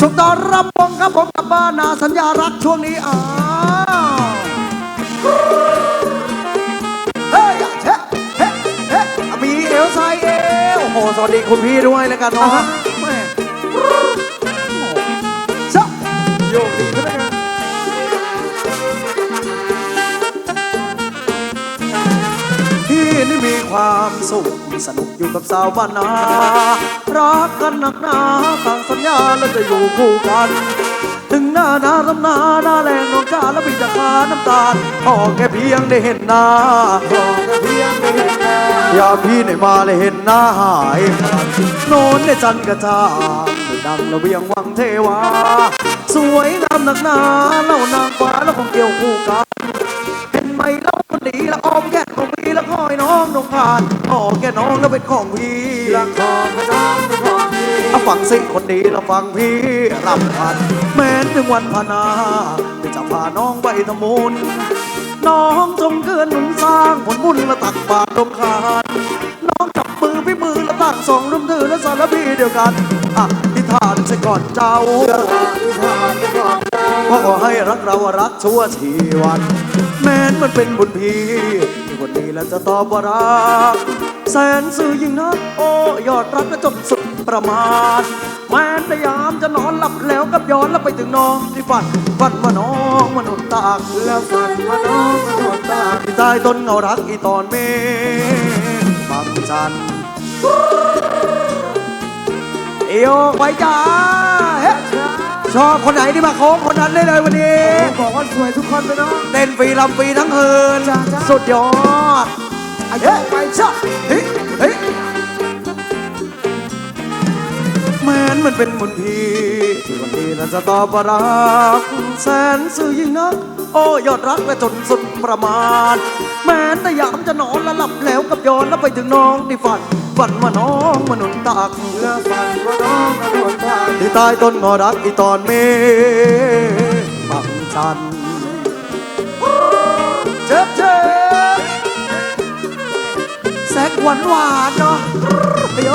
สุขต้อนรับวงครับผมกลับบ้านนาสัญญารักช่วงนี้อ้าวเฮ้ยเฮ้เฮ้เฮ้มีเอลไซเอลโอ้โหสวัสดีคุณพี่ด้วยแล้วกันเนาะแม่ซะโยกดีขึ้นเลยครับพี่นี่มีความสุขสนุกอยู่กับสาวบ้านนา รักกันหนักหนาต่างสัญญาแล้ว จะอยู่คู่กัน ถึงหน้าหนาลำหนาหน้าแรงน้องจ้าแล้วพี่จะคาน้ำตาลพอแค่เพียงได้เห็นหน้าพอแค่เพียงได้เห็นหน้าอย่าพี่ได้มาเลยเห็นหน้าหายโนนในจันทร์กระจางดังระเบียงวังเทวา สวยงามหนักหนาเล่านางฟ้าแล้วคงเกี่ยวคู่กัน เห็นไหมเล่าคนดีละออม ผ่านอ๋อแก่น้องแล้วเป็นของพี่ละคอยน้องเป็นของพี่เอาฟังสิคนดีละฟังพี่รับพันแม้นถึงวันพานาจะพาน้องไปทำมุนน้องจงเกินหนุนสร้างผลบุญละตักบาตรดงคานน้องจับมือพี่มือและตั้งสองรุ่มถือและสารพีเดียวกันอะที่ทานจะก่อนเจ้าพ่อขอให้รักเรารักชั่วชีวัน แม้นมันเป็นบุญพี่ คนดีแล้วจะตอบว่ารักแสนสื่อยิ่งนักโอ้ยอดรักและจนสุดประมาณแม้นพยายามจะนอนหลับแล้วกับย้อนแล้วไปถึงน้องที่ฝันฝันว่าน้องมนุษย์ตากแล้วฝันว่าน้องมนุษย์ตากที่ใต้ต้นเงารักอีตอนเมฆบางจันทร์เอวไว้จ้า ชอบคนไหนที่มาโค้งคนนั้นได้เลยวันนี้ บอกว่าสวยทุกคนเลยเนาะเต้นฟรีลำฟรีทั้งคืน จ้าจ้าสุดยอดอายุเฮ้ยไปชอบเฮ้ยเฮ้ยแม้นมันเป็นบุญพี่ที่วันนี้เราจะตอบว่ารักแสนสื่อยิ่งนัก โอ้ยอดรักและจนสุดประมาณ แม้นแต่ยามจะนอนและหลับแล้วกับย้อนแล้วไปถึงน้องที่ฝัน ฝันว่าน้องมนุษย์ตาก เลือฝันว่าน้องมนุษย์ตากที่ ใต้ต้นงอรักอีตอนเมฆบังจันเจ็บเจ็บแซกหวานหวานเนาะโย